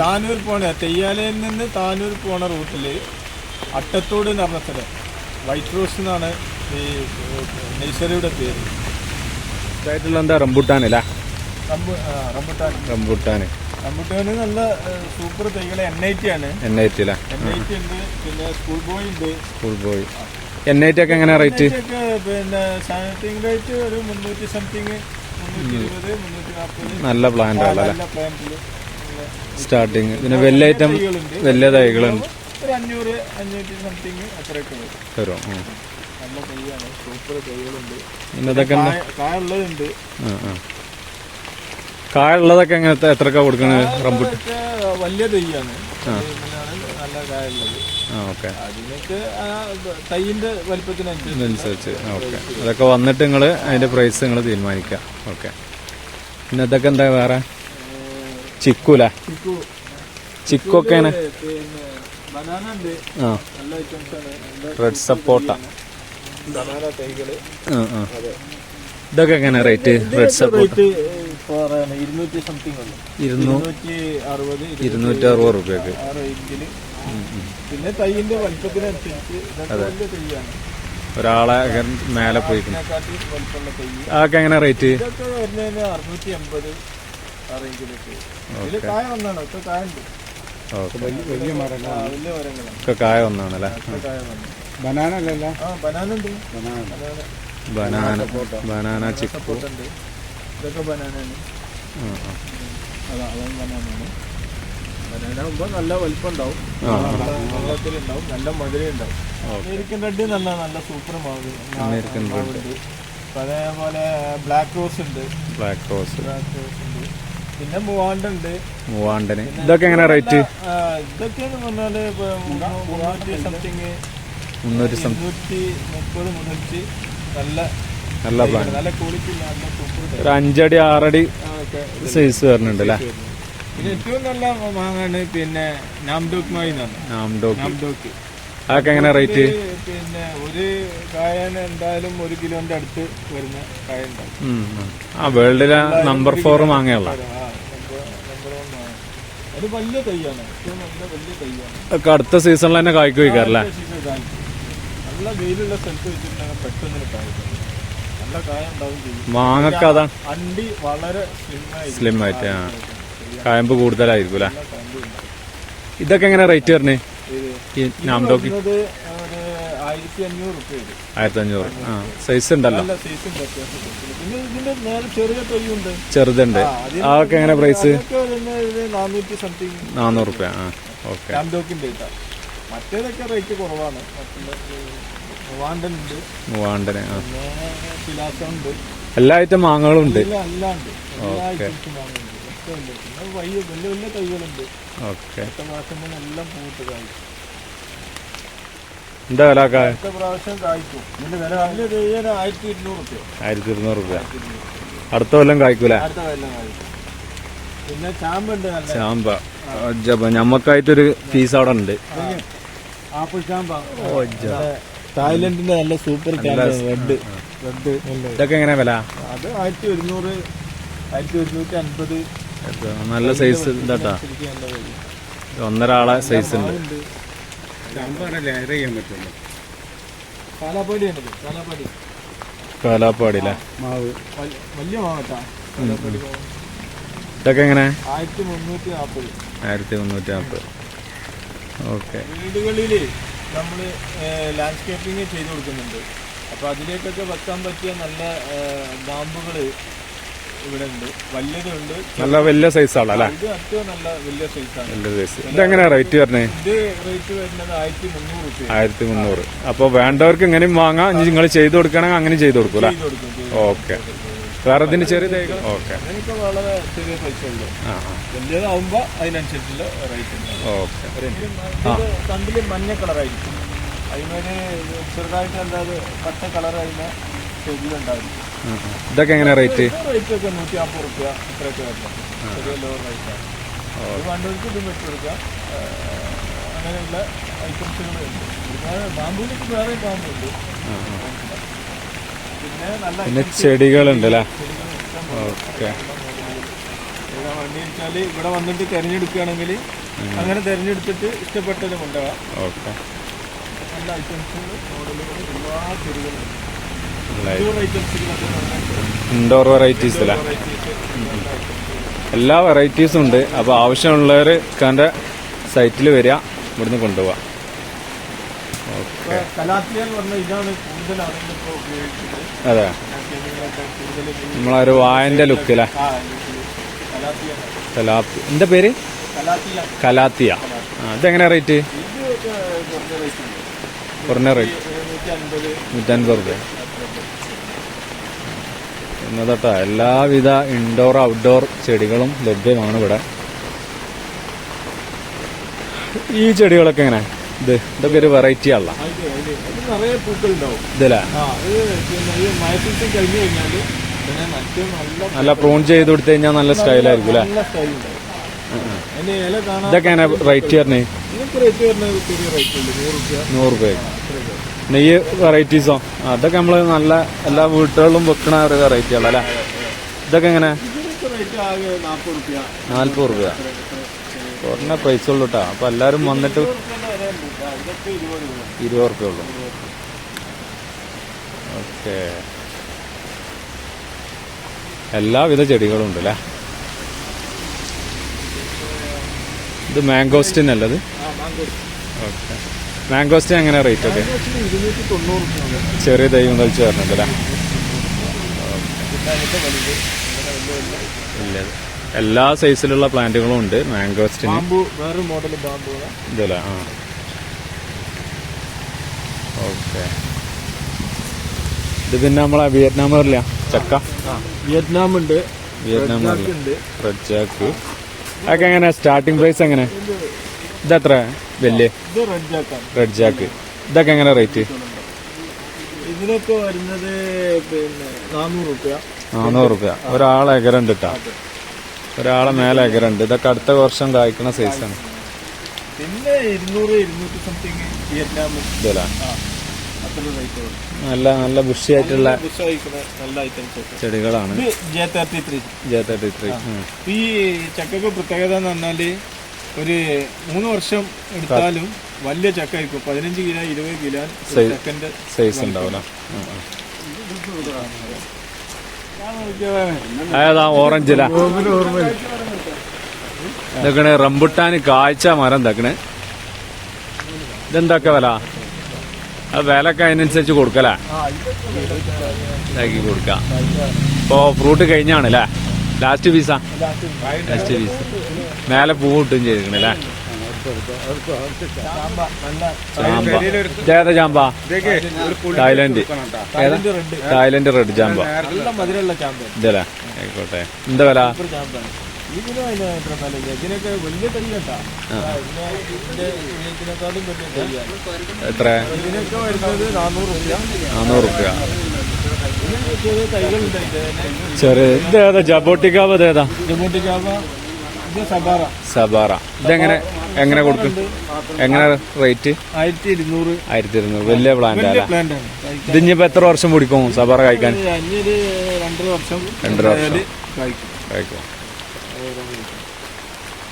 താനൂർ പോണ തെയ്യാലയിൽ നിന്ന് താനൂർ പോണ റൂട്ടിൽ അട്ടത്തോട് എന്ന് പറഞ്ഞ സ്ഥലം. വൈറ്റ് റോസ് എന്നാണ് ഈ നഴ്സറിയുടെ പേര്. ആയിട്ടുള്ള എന്താ റംബുട്ടാനല്ല റംബുട്ടാൻ റംബുട്ടാന്. നല്ല സൂപ്പർ തൈകൾ എൻ ഐ ടി ആണ്. എൻ ഐ ടി അല്ലേ? എൻ ഐ ടി ഉണ്ട് പിന്നെ സ്കൂൾ ബോയ് ഉണ്ട്. School boy. N I T ഒക്കെ എങ്ങനെയാ റേറ്റ്? പിന്നെ സാനിറ്റിംഗ് റേറ്റ് ഒരു മുന്നൂറ്റി സംതിങ് മുന്നൂറ്റി ഇരുപത് മുന്നൂറ്റി നാൽപ്പത്. നല്ല പ്ലാന്റ് നല്ല പ്ലാന്റിൽ സ്റ്റാർട്ടിങ്. പിന്നെ വലിയ ഐറ്റം വെല്ല വലിയ തൈകളുണ്ട്. ഒരു അഞ്ഞൂറ് അഞ്ഞൂറ്റി സംതിങ് അത്രയൊക്കെ വരും. വരും. നല്ല തൈയാണ്. സൂപ്പർ തൈകളുണ്ട്. പിന്നെ ഇതൊക്കെ കായുള്ളതുണ്ട്. കായുള്ളതൊക്കെ എങ്ങനെ എത്ര കൊടുക്കണത് റംബുട്ട് വലിയ തൈയാണ്. നല്ല കായുള്ളത്. അതിനൊക്കെ തൈയിന്റെ വലിപ്പത്തിനനുസരിച്ച് ഓക്കെ. അതൊക്കെ വന്നിട്ട് നിങ്ങൾ അതിന്റെ പ്രൈസ് നിങ്ങൾ തീരുമാനിക്കാം ഓക്കെ. പിന്നെ ഇതൊക്കെ എന്താ വേറെ? ചിക്കൂല. ചിക്കു. ചിക്കു ഒക്കെ ആണ്. പിന്നെ ബനാന ഉണ്ട് ആ ഐറ്റംസ് ആണ് റെഡ് സപ്പോട്ട ഇതൊക്കെ എങ്ങനെ റേറ്റ് റെഡ് പറയാൻ ഇരുന്നൂറ്റി അറുപത് റുപ്യക്ക്. പിന്നെ തൈയിന്റെ വലിപ്പത്തിനനുസരിച്ച് ഒരാളെ മേലെ വലിപ്പമുള്ള അതൊക്കെ എങ്ങനെ റേറ്റ്? അറുന്നൂറ്റി എൺപത് ആ റേഞ്ചിലൊക്കെ ഇതിൽ കായ ഒന്നാണ്. ഒക്കെ കായ ഉണ്ട് ഓക്കെ. വലിയ മരങ്ങൾ വലിയ മരങ്ങളാണ്. ഒക്കെ കായ ഒന്നാണല്ലേ ഒക്കെ കായ വന്നു ബനാന അല്ലല്ല ആ ബനാന. ഉണ്ട് banana banana banana banana chikoo. ഉണ്ട് ഇതൊക്കെ ബനാനാണ് അതാ ബനാന ആകുമ്പോൾ നല്ല വലിപ്പം ഉണ്ടാവും വെള്ളത്തിലുണ്ടാവും. നല്ല മധുരം ഉണ്ടാവും അമേരിക്കൻ റെഡ് നല്ല നല്ല സൂപ്പർ മാവുണ്ട് അതേപോലെ ബ്ലാക്ക് റോസ് ഉണ്ട്. Black rose. ബ്ലാക്ക് റോസ് ഉണ്ട്. പിന്നെ മൂവാണ്ടുണ്ട്. മൂവാണ്ടന്. ഇതൊക്കെ എങ്ങനെ റേറ്റ്? ആ, ഇതൊക്കെയെന്ന് പറഞ്ഞാൽ ഇപ്പൊ മുന്നൂ- മുന്നൂറ്റി സംതിങ് മുന്നൂറ്റി സം മുപ്പത് മുന്നൂറ്റി നല്ല നല്ല പ്ലാൻ നല്ല ക്വാളിറ്റി നല്ല ഒരു അഞ്ചടി ആറടി സൈസ് വരുന്നുണ്ട് അല്ലേ? പിന്നെ ഏറ്റവും നല്ല മാങ്ങാണ് പിന്നെ നാംഡോക്ക് മായി നാംഡോക്ക്. നാംഡോക്ക്. അതൊക്കെ എങ്ങനെ റേറ്റ് പിന്നെ ഒരു കായന് എന്തായാലും ഒരു കിലോന്റെ അടുത്ത് വരുന്ന കായ ഉണ്ടാവും ആ വേൾഡിലെ നമ്പർ ഫോർ മാങ്ങയുള്ള. അത് വലിയ തൈയാണ്. വലിയ തൈയാണ്. ഒക്കെ അടുത്ത സീസണിൽ തന്നെ കായ്ക്ക് വയ്ക്കാറല്ലേ. നല്ല വെയിലുള്ള സ്ഥലത്ത് വെച്ചിട്ടുണ്ടെങ്കിൽ പെട്ടെന്ന് കായ്ക്കും നല്ല കായ ഉണ്ടാവും ചെയ്യും. മാങ്ങക്ക് അതാണ് അണ്ടി വളരെ സ്ലിം ആയിട്ട് കായമ്പ് കൂടുതലായിരിക്കും അല്ലേ? ഇതൊക്കെ എങ്ങനെ റേറ്റ് വരുന്നത് ഒരു ആയിരത്തി അഞ്ഞൂറ് റുപ്യ ആയിരത്തി അഞ്ഞൂറ് ആ. സൈസ് ഉണ്ടല്ലോ. പിന്നെ ഇതിന്റെ നേരെ ചെറിയ ചെറുതുണ്ട്. അതൊക്കെ എങ്ങനെ പ്രൈസ് നാനൂറ്റി സംതിങ് നാനൂറ് റുപ്യ. ആ ഓക്കെ. മറ്റേതൊക്കെ റേറ്റ് കുറവാണ്. മൂവാണ്ടൻ ഉണ്ട്. മൂവാണ്ടന് എല്ലാ ഐറ്റം മാങ്ങകളും ഉണ്ട്. എല്ലാം ഉണ്ട് ഒക്കെ ഉണ്ട്. പിന്നെ വലിയ വലിയ വലിയ തൈകളുണ്ട്. ഓക്കെ. അടുത്ത പ്രാവശ്യം തന്നെ എല്ലാം പൂത്ത് കായ്ക്കും എന്താ വില അടുത്ത പ്രാവശ്യം കായ്ക്കും. ഇതിന്റെ വില വലിയ തൈയ്യന് ആയിരത്തി ഇരുന്നൂറ് റുപ്യ. ആയിരത്തി ഇരുന്നൂറ് റുപ്യ. അടുത്ത കൊല്ലം കായ്ക്കൂല? അടുത്ത കൊല്ലം കായ്ക്കും. പിന്നെ ചാമ്പുണ്ട് നല്ല. ചാമ്പ. അജ്ജപ്പ ഞമ്മക്കായിട്ടൊരു ഫീസ് അവിടെ ഉണ്ട്. ആപ്പിൾ ചാമ്പ. തായ്ലൻഡിന്റെ നല്ല സൂപ്പർ റെഡ് റെഡ് ഇതൊക്കെ എങ്ങനെ വില? അത് ആയിരത്തി ഒരുന്നൂറ് ആയിരത്തി ഒരുന്നൂറ്റി അൻപത്. നല്ല സൈസ് ഇതാട്ടാ. ഒന്നര ആളെ സൈസ് ഉണ്ട്. കാലാപ്പാടി അല്ലേ കാലാപ്പാടി. കാലാപ്പാടില്ലേ മാവ്. വലിയ മാവട്ടാ. ഇതൊക്കെ എങ്ങനെ? ആയിരത്തി മുന്നൂറ്റി നാൽപ്പത് ആയിരത്തി മുന്നൂറ്റി നാൽപ്പത് ഓക്കെ. വീടുകളിൽ നമ്മൾ ലാൻഡ്സ്കേപ്പിംഗ് ചെയ്ത് കൊടുക്കുന്നുണ്ട്. അപ്പോൾ അതിലേക്കൊക്കെ വെക്കാൻ പറ്റിയ നല്ല ബാമ്പുകൾ ഇവിടെ ഉണ്ട് വലിയതുണ്ട് നല്ല വലിയ സൈസ് ആണ് ഇത് ഏറ്റവും നല്ല വലിയ സൈസാണ് വലിയ സൈസ് ഇതെങ്ങനെ റേറ്റ് പറഞ്ഞേ ഇത് റേറ്റ് വരുന്നത് ആയിരത്തി മുന്നൂറ് അപ്പൊ ആയിരത്തി മുന്നൂറ് അപ്പോൾ വേണ്ടവർക്ക് എങ്ങനെയും വാങ്ങാം. ഇനി നിങ്ങൾ ചെയ്ത് കൊടുക്കണമെങ്കിൽ അങ്ങനെ ചെയ്ത് കൊടുക്കും അല്ലേ? ഓക്കെ. വേറെ ഇതിന് ചെറിയ തൈകൾ? ഓക്കെ. എനിക്ക് വളരെ ചെറിയ പൈസ ഉള്ളൂ. ആ ആ. വലിയതാവുമ്പോൾ അതിനനുസരിച്ചുള്ള റേറ്റ് ഉണ്ട്. ഓക്കെ. ഇത് കണ്ടിൽ മഞ്ഞ കളറായിരിക്കും. അതിനൊരു ചെറുതായിട്ട് എന്താ പച്ച കളർ അതിന് ചെടിയിലുണ്ടായിരിക്കും ഇതൊക്കെ എങ്ങനെ റേറ്റ് റേറ്റ് ഒക്കെ നൂറ്റി നാൽപ്പത് റുപ്യ ഇത്രയൊക്കെ വരണം ചെറിയ ലോവർ റേറ്റാണ് ഇത് വേണ്ടവർക്ക് ഇതും വെച്ച് കൊടുക്കാം. ആ, അങ്ങനെയുള്ള ഐറ്റംസുകളുണ്ട് പിന്നെ ബാമ്പുവിലേക്ക് വേറെ ബാമ്പുണ്ട് പിന്നെ നല്ല പിന്നെ ചെടികളുണ്ട് അല്ലേ ഓക്കെ. വണ്ടി വെച്ചാൽ ഇവിടെ വന്നിട്ട് തിരഞ്ഞെടുക്കുകയാണെങ്കിൽ അങ്ങനെ തെരഞ്ഞെടുത്തിട്ട് ഇഷ്ടപ്പെട്ടത് കൊണ്ടുപോകാം ഓക്കെ. നല്ല ഐറ്റംസുകൾ മോഡലുകൾ ഒരുപാട് ചെടികളുണ്ട്. ഇൻഡോർ വെറൈറ്റീസ് അല്ലേ എല്ലാ വെറൈറ്റീസും ഉണ്ട്. അപ്പോൾ ആവശ്യമുള്ളവർ ഇക്കാന്റെ സൈറ്റിൽ വരിക. ഇവിടുന്ന് കൊണ്ടുപോവാം. ഓക്കെ അതെ. നമ്മളൊരു വായന്റെ കലാത്തിയ കലാപ്പി എന്താ പേര്? കലാത്തിയ. ഇതെങ്ങനെ റേറ്റ് കുറഞ്ഞ റേറ്റ് നൂറ്റൻപത്. റുപ്യ എന്നതട്ടാ എല്ലാവിധ ഇൻഡോർ ഔട്ട്ഡോർ ചെടികളും ലഭ്യമാണ് ഇവിടെ. ഈ ചെടികളൊക്കെ എങ്ങനെ? ഇത് ഇതൊക്കെ ഒരു വെറൈറ്റി മറ്റു നല്ല പ്രൂൺ ചെയ്ത് കൊടുത്തു കഴിഞ്ഞാൽ നല്ല സ്റ്റൈലായിരിക്കും അല്ലേ? ഇതൊക്കെ എങ്ങനെ റേറ്റ് വരണേ? നൂറ് രൂപ. നെയ്യ് വെറൈറ്റീസോ അതൊക്കെ നമ്മൾ നല്ല എല്ലാ വീട്ടുകളിലും വെക്കണ ഒരു വെറൈറ്റികളല്ലേ അല്ലെ? ഇതൊക്കെ എങ്ങനെ? നാൽപ്പത് നാൽപ്പത് രൂപ കുറഞ്ഞ പ്രൈസ് ഉള്ളൂ കേട്ടോ അപ്പൊ എല്ലാരും വന്നിട്ട് ഇരുപത് രൂപ ഇരുപത് റുപ്യ ഉള്ളൂ. ഓക്കെ. എല്ലാവിധ ചെടികളും ഉണ്ട് അല്ലേ ഇത്? മാംഗോസ്റ്റിൻ അല്ലത് ഓക്കെ. മാംഗോസ്റ്റിൻ എങ്ങനെ റേറ്റ് ഒക്കെ. ചെറിയ ദൈവം വലിയ ഇല്ല. എല്ലാ സൈസിലുള്ള പ്ലാന്റുകളും ഉണ്ട് മാംഗോസ്റ്റിന് ഇതല്ലേ? ആ. ഓക്കെ. ഇത് പിന്നെ നമ്മളെ വിയറ്റ്നാം വരില്ല ചക്ക? വിയറ്റ്നാം ഉണ്ട്. വിയറ്റ്നാം റെഡ് ചാക്ക് അതൊക്കെ എങ്ങനെ സ്റ്റാർട്ടിംഗ് പ്രൈസ് എങ്ങനെ? ഇതെത്ര വലിയ റെഡ് ജാക്ക് ഇതൊക്കെ എങ്ങനെ റേറ്റ് ഇതിനൊക്കെ വരുന്നത് പിന്നെ നാനൂറ് രൂപ നാനൂറ് റുപ്യ. ഒരാളെ എകരുണ്ട് കേട്ടാ ഒരാളെ മേലെ എകരുണ്ട് ഇതൊക്കെ അടുത്ത വർഷം കായ്ക്കുന്ന സൈസാണ് പിന്നെ ഇരുന്നൂറ് ഇരുന്നൂറ്റി സംതിങ് നല്ല നല്ല ബുഷിയായിട്ടുള്ള ചെടികളാണ്. ഈ ചക്കക്ക് പ്രത്യേകത എന്ന് പറഞ്ഞാൽ ഒരു മൂന്ന് വർഷം എടുത്താലും വലിയ ചക്ക ആയിരിക്കും പതിനഞ്ച് കിലോ ഇരുപത് കിലോ. ചക്കന്റെ സൈസ് ഉണ്ടാവില്ല. ഏതാ ഓറഞ്ചില. ഇതൊക്കെ റംബുട്ടാന് കാഴ്ച മരം ഇതൊക്കെ ഇതെന്തൊക്കെ വില? അത് വിലക്ക് അതിനനുസരിച്ച് കൊടുക്കല. ഇതാക്കി കൊടുക്കാം. ഇപ്പോ ഫ്രൂട്ട് കഴിഞ്ഞാണല്ലേ ലാസ്റ്റ് പീസാ ലാസ്റ്റ് പീസ് മേലെ പൂ കിട്ടും ചെയ്തിരിക്കണല്ലേ ചാമ്പ. തായ്ലൻഡ്. ഏതാ? തായ്ലൻഡ് റെഡ് ചാമ്പ. ഇതല്ലേ? ആയിക്കോട്ടെ. എന്താ വില? എത്ര നാന്നൂറ് റുപ്യ. ചെറിയ ഇത് ജബോട്ടിക്കാവ് ചാമ്പ ഇത് സബാറ. ഇതെങ്ങനെ എങ്ങനെ കൊടുക്കും? എങ്ങനെ റേറ്റ്? ആയിരത്തി ഇരുന്നൂറ് ആയിരത്തി ഇരുന്നൂറ് വലിയ പ്ലാന്റ് ആണ്. ഇതിനിപ്പോ എത്ര വർഷം പിടിക്കും സബാറ കഴിക്കാൻ? ഇത് രണ്ടര വർഷം രണ്ടര വർഷം. കഴിക്കും.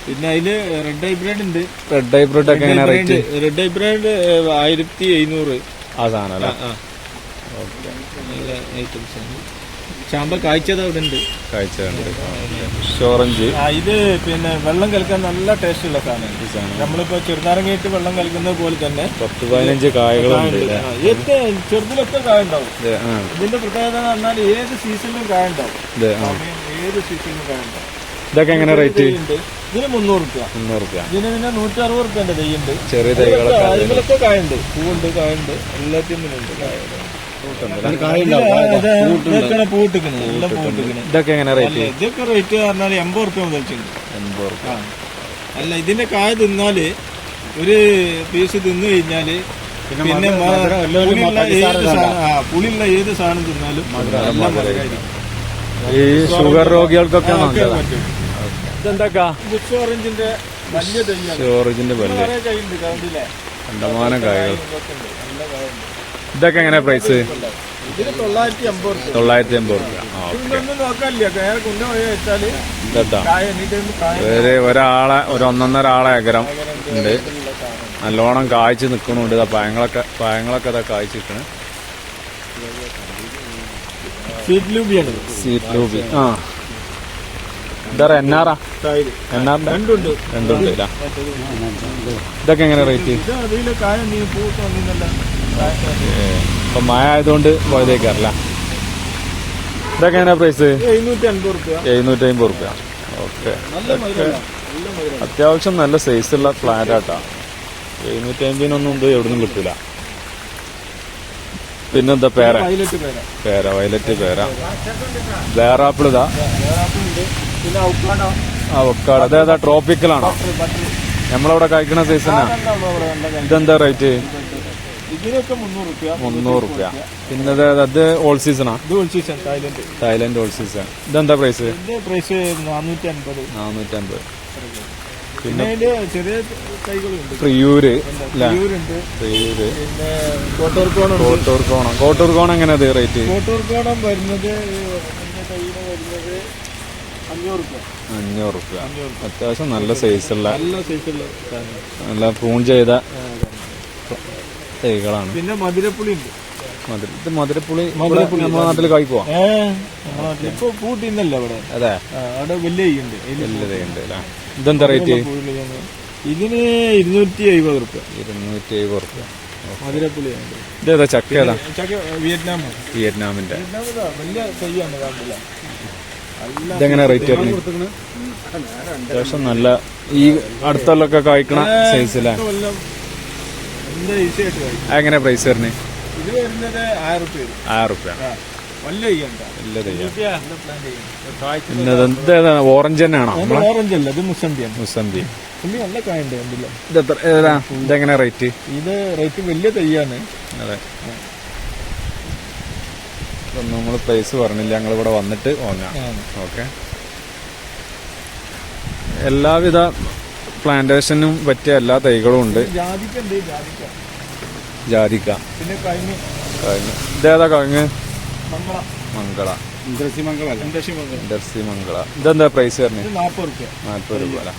പിന്നെ അതിൽ റെഡ് ഹൈബ്രിഡ് ഉണ്ട്. റെഡ് ഹൈബ്രിഡ് ഒക്കെ എങ്ങനെ റേറ്റ് റെഡ് ഹൈബ്രിഡ് ആയിരത്തി എഴുന്നൂറ്. ആ സാധനം അല്ലേ? നല്ല ഐറ്റംസ് ആണ്. ചാമ്പ അവിടെ ഉണ്ട് ആ ഇത് പിന്നെ വെള്ളം കലക്കാൻ നല്ല ടേസ്റ്റ് ഉള്ള സാധനം. നമ്മളിപ്പോ ചെറുനാരങ്ങയിട്ട് വെള്ളം കലക്കുന്നത് പോലെ തന്നെ പത്ത് പതിനഞ്ച് കായകളുണ്ട് ചെറുതിലൊക്കെ കായ ഉണ്ടാവും ഇതിന്റെ പ്രത്യേകത എന്ന് പറഞ്ഞാൽ ഏത് സീസണിലും കായ ഉണ്ടാവും ഏത് സീസണിലും കായ ഉണ്ടാവും ഇതൊക്കെ എങ്ങനെ റേറ്റ് ഉണ്ട് ഇതിന് മുന്നൂറ് റുപ്യ മുന്നൂറ് റുപ്യ ഇതിന് പിന്നെ നൂറ്റി അറുപത് റുപ്യന്റെ തൈയുണ്ട്. ചെറിയ തൈകളൊക്കെ കായുണ്ട്. പൂവുണ്ട് കായുണ്ട്. എല്ലാത്തിനും ഉണ്ട് കായ പൂട്ടിക്കണേ എല്ലാം പൂട്ടിക്കണേ ഇതൊക്കെ എങ്ങനെ റേറ്റ് അല്ല ഇതൊക്കെ റേറ്റ് പറഞ്ഞാൽ എൺപത് റുപ്യ മുതൽക്കുണ്ട് എൺപത് റുപ്യ. അല്ല ഇതിന്റെ കായ തിന്നാൽ ഒരു പീസ് തിന്നു കഴിഞ്ഞാൽ പിന്നെ പുളിയുള്ള ഏത് സാധനം ആ പുളിയുള്ള ഏത് സാധനം തിന്നാലും നല്ല മധുരമായിരിക്കും. ഈ ഷുഗർ രോഗികൾക്കൊക്കെ ഓറഞ്ചിന്റെ വലിയ കണ്ടമാനം കായകൾ. ഇതൊക്കെ എങ്ങനെ പ്രൈസ് തൊള്ളായിരത്തി അമ്പത് തൊള്ളായിരത്തി അമ്പത് റുപ്യ ഒരാളെ ഒരു ഒന്നൊന്നര ആളെ അകരം ഉണ്ട്. നല്ലോണം കായ്ച്ച് നിൽക്കുന്നുണ്ട് ഇതാ പഴങ്ങളൊക്കെ പഴങ്ങളൊക്കെ ഇതാ കായ്ച്ച് നിൽക്കണ് സീറ്റ് ലൂബി. ആ. ഇതാ എന്നാറാ? രണ്ടുണ്ട്. ഇതൊക്കെ എങ്ങനെ റേറ്റ് ഇപ്പൊ മഴ ആയതുകൊണ്ട് പോയതേക്കാറില്ല? ഇതൊക്കെ എങ്ങനെ പ്രൈസ് എഴുന്നൂറ്റി അമ്പത് റുപ്യ. ഓക്കെ മധുരമല്ല നല്ല സൈസ് അത്യാവശ്യം നല്ല സൈസുള്ള ഫ്ലാറ്റ് ആട്ടാ. എഴുന്നൂറ്റി അമ്പതിനൊന്നും ഇത് എവിടുന്നും കിട്ടില്ല പിന്നെന്താ പേര? പേര. വയലറ്റ് പേര. വേറാപ്പിൾ ഇതാ? ഒക്കാട് അതേതാ ട്രോപ്പിക്കലാണോ നമ്മളവിടെ കഴിക്കണ സൈസ് തന്നെ. ഇതെന്താ റേറ്റ് ഇതിനൊക്കെ മുന്നൂറ് റുപ്യ. മുന്നൂറ് റുപ്യ. പിന്നെ അത് ഓൾ സീസണാ ഇത് all season Thailand Thailand all season ഇതെന്താ പ്രൈസ് ഇതിന്റെ പ്രൈസ് നാനൂറ്റി അൻപത് നാനൂറ്റമ്പത് പിന്നെ അതിന്റെ ചെറിയ തൈകളുണ്ട്. പ്രിയൂര് അല്ലേ? ഉണ്ട് പ്രിയൂര്. പിന്നെ കോട്ടൂർക്കോണം. ഉണ്ട് കോട്ടൂർ കോണം കോട്ടൂർ കോണം എങ്ങനെ അത് റേറ്റ് കോട്ടൂർക്കോണം വരുന്നത് ഇതിന്റെ കയ്യിൽ വരുന്നത് അഞ്ഞൂറ് റുപ്യ. അഞ്ഞൂറ് റുപ്യ. അത്യാവശ്യം നല്ല സൈസുള്ള നല്ല സൈസുള്ള സാധനം. നല്ല പ്രൂൺ ചെയ്ത തൈകളാണ്. പിന്നെ മധുരപ്പുളി ഉണ്ട് മധുര ഇത് മധുരപ്പുളി മധുരപ്പുളി നമ്മുടെ നാട്ടിൽ കായ്ക്കുവോ? ഇപ്പൊ പൂട്ടിന്നല്ല അവിടെ അതെ. അവിടെ വലിയ ഉണ്ട്. അല്ലേ? ഇതെന്താ റേറ്റ് ഇതിന് ഇരുന്നൂറ്റി എഴുപത് റുപ്യ. ഇരുന്നൂറ്റി എഴുപത് റുപ്യ. മധുരപ്പുളി ഇതേതാ ചക്ക ഏതാ? ചക്ക വിയറ്റ്നാം വിയറ്റ്നാമിന്റെ. വിയറ്റ്നാം വലിയ തൈയാണ് കാണില്ല നല്ല ഇതെങ്ങനെ റേറ്റ് വരുന്നത്? അത്യാവശ്യം നല്ല ഈ അടുത്തുള്ളൊക്കെ കായ്ക്കണ സൈസിലെ കൊല്ലം എന്താ ഈസി ആയിട്ട് കഴിക്കും എങ്ങനെ പ്രൈസ് വരുന്നത് ഇത് വരുന്നത് ആയിരം റുപ്യ ആയിരം ഓറഞ്ച് തന്നെയാണോ? ഓറഞ്ച് അല്ല ഇത് മുസംബിയാണ്. മുസംബി. പുള്ളി നല്ല കായുണ്ട് ഇതെങ്ങനെ റേറ്റ് ഇത് റേറ്റ് വലിയ തൈയാണ് അതെ. നമ്മൾ പ്രൈസ് പറഞ്ഞില്ല. ഞങ്ങൾ ഇവിടെ വന്നിട്ട് വാങ്ങാം. ഓക്കെ എല്ലാവിധ പ്ലാന്റേഷനും പറ്റിയ എല്ലാ തൈകളും ഉണ്ട്. ജാതിക്ക ഇതേതാ കഴിഞ്ഞ് മംഗള. ഇൻഡസ്ട്രി മംഗള ഇതെന്താ പ്രൈസ് പറഞ്ഞത് നാൽപ്പത് റുപ്യ. രൂപ അല്ല?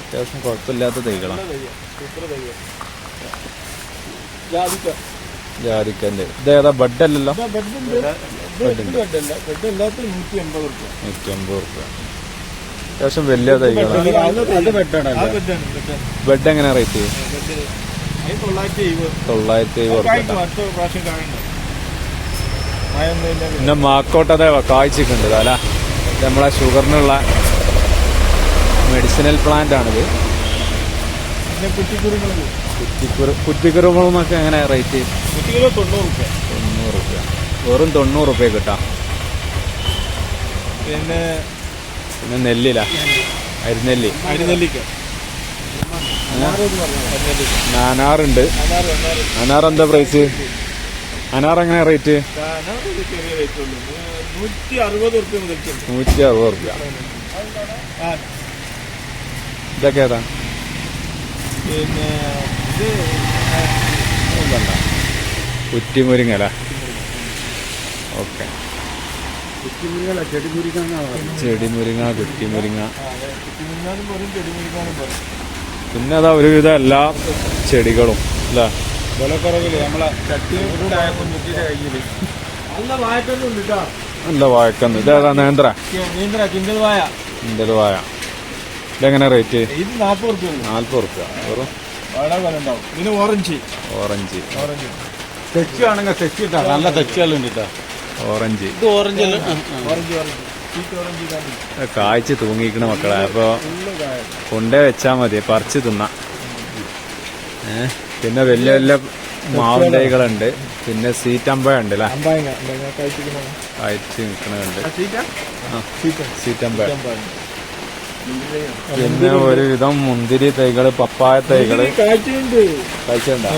അത്യാവശ്യം കുഴപ്പമില്ലാത്ത തൈകളാണ് ജാതിക്കന്റെ ഇതേതാ ബഡ് അല്ലല്ലോ? ബഡ് ബെഡ് ഉണ്ട് ബഡ് ബെഡല്ല. ബെഡ് അല്ലാത്ത നൂറ്റി അമ്പത് റുപ്യ. നൂറ്റി അമ്പത് റുപ്യ. അത്യാവശ്യം വലിയ തൈകളാണ്. അത് വെട്ടാണ്. ആ ബെഡാണ് ബെഡാണ് ബെഡ് എങ്ങനെ റേറ്റ് തൊള്ളായിരത്തി പ്രാവശ്യം പിന്നെ മാക്കോട്ടതെ കായ്ച്ചിട്ടുണ്ട് അല്ല. നമ്മളെ ഷുഗറിനുള്ള മെഡിസിനൽ പ്ലാന്റ് ആണിത്. കുറ്റിക്കുറുമൊക്കെ എങ്ങനെ റേറ്റ് തൊണ്ണൂറ് റുപ്യ. വെറും തൊണ്ണൂറ് റുപ്യ കിട്ടാം. പിന്നെ പിന്നെ നെല്ലിലാ. അരിനെല്ലി. അനാറുണ്ട്. അനാർ എന്താ പ്രൈസ് അനാർ എങ്ങനെ റേറ്റ് നൂറ്റി അറുപത് റുപ്യ ഇതൊക്കെ ഏതാ പിന്നെ കുറ്റിമുരിങ്ങല. ഓക്കെ. കുറ്റിമുരികള ചെടി മുരിക്കാന്നാണ് ചെടി മുരിങ്ങ കുറ്റിമുരിങ്ങ പിന്നെ അതാ ഒരുവിധ എല്ലാ ചെടികളും അല്ലേ? നല്ല വാഴക്കന്ന് ഇതേതാ നേന്ത്ര. കിണ്ടൽ വായ. ഇതെങ്ങനെ റേറ്റ്? നാല്പത് റുപ്യ വെറും ഓറഞ്ച്. ഓറഞ്ച്. തെച്ച് ആണെങ്കിൽ തെച്ചിട്ടാ നല്ല തെച്ചുകളുണ്ട് കേട്ടോ ഓറഞ്ച്. ഇത് ഓറഞ്ച് കായ്ച്ച് തൂങ്ങിക്കണ മക്കളെ. അപ്പൊ കൊണ്ടേ വെച്ചാ മതി പറിച്ച് തിന്ന. ഏ? പിന്നെ വലിയ വലിയ മാവിൻ തൈകളുണ്ട്. പിന്നെ സീറ്റമ്പയുണ്ട് അല്ലേ? കായ്ച്ച് നിൽക്കണുണ്ട് സീറ്റാ ആ സീറ്റ സീറ്റമ്പഴ അമ്പായങ്ങ പിന്നെ ഒരുവിധം മുന്തിരി തൈകൾ പപ്പായ തൈകൾ കാഴ്ചയുണ്ട്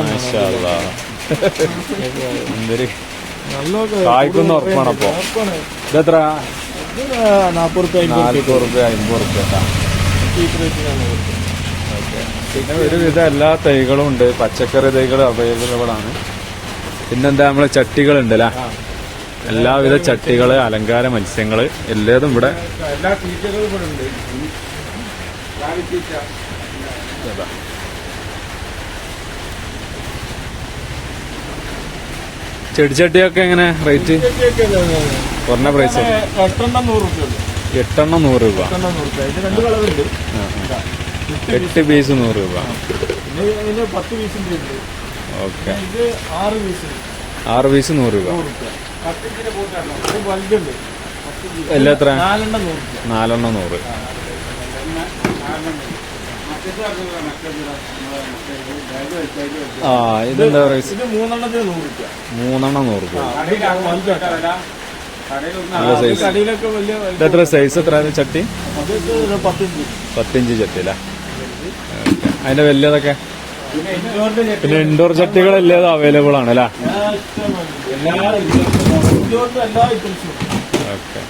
നിങ്ങൾക്ക്. മുന്തിരി കായ്ക്കുന്ന ഉറപ്പാണ് അപ്പൊ. ഇതെത്ര നാൽപ്പത് റുപ്യ നാൽപ്പത് റുപ്യ. അമ്പത് റുപ്യ പിന്നെ ഒരുവിധം എല്ലാ തൈകളും ഉണ്ട്. പച്ചക്കറി തൈകളും അവൈലബിൾ ആണ്. പിന്നെന്താ? നമ്മളെ ചട്ടികളുണ്ട് അല്ലേ എല്ലാവിധ ചട്ടികൾ അലങ്കാര മത്സ്യങ്ങൾ എല്ലാതും ഇവിടെ എല്ലാ തീറ്റകളും ഇവിടെ ഉണ്ട്. തീറ്റ ഇതാ. ചെടിച്ചട്ടിയൊക്കെ എങ്ങനെ റേറ്റ്? കുറഞ്ഞ പ്രൈസ് എട്ടെണ്ണം നൂറ് രൂപ ഉള്ളൂ. എട്ടെണ്ണം നൂറ് രൂപ. എട്ട് പീസ് നൂറ് രൂപ. പത്ത് പീസിന്റെ ഓക്കെ. ആറ് പീസ് നൂറ് രൂപ. നൂറ് റുപ്യ പത്തിന്റെ പോട്ടാണോ ഇത് വലുതുണ്ട്. പത്ത് piece. എല്ലാം എത്ര നാലെണ്ണം നൂറ് ആ ഇതെന്താ പറയുക? മൂന്നെണ്ണം നൂറ് രൂപ. എത്ര സൈസ് എത്ര ചട്ടി? പത്തിഞ്ച്. ചട്ടി അല്ലേ? അതിന്റെ വലിയതൊക്കെ പിന്നെ ഇൻഡോർ ചട്ടികൾ എല്ലാം അവൈലബിൾ ആണ് അല്ലേ? ഓക്കെ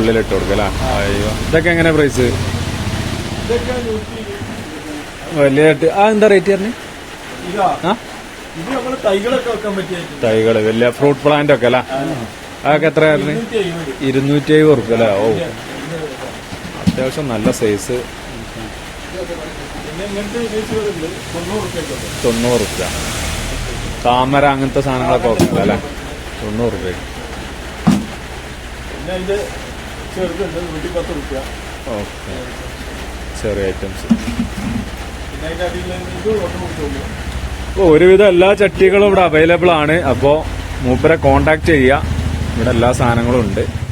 രണ്ട് അതിന്റെ അല്ലേ? അയ്യോ. ഇതൊക്കെ എങ്ങനെ പ്രൈസ് ഇതൊക്കെ നൂറ്റി വലിയ ചട്ടി ആ? എന്താ റേറ്റ് പറഞ്ഞു. തൈകൾ വലിയ ഫ്രൂട്ട് പ്ലാന്റ് ഒക്കെ അല്ല? അതൊക്കെ എത്ര ഇരുന്നൂറ്റി അയ്യോ റുപ്യ അല്ലേ? ഓ. അത്യാവശ്യം നല്ല സൈസ് തൊണ്ണൂറ് റുപ്യ താമര അങ്ങനത്തെ സാധനങ്ങളൊക്കെ ഓക്കെ അല്ലേ? തൊണ്ണൂറ് റുപ്യ ഓക്കെ. ചെറിയ ഐറ്റംസ് ഒരുവിധം എല്ലാ ചട്ടികളും ഇവിടെ അവൈലബിൾ ആണ്. അപ്പോൾ മൂപ്പരെ കോണ്ടാക്ട് ചെയ്യുക. ഇവിടെ എല്ലാ സാധനങ്ങളും ഉണ്ട്.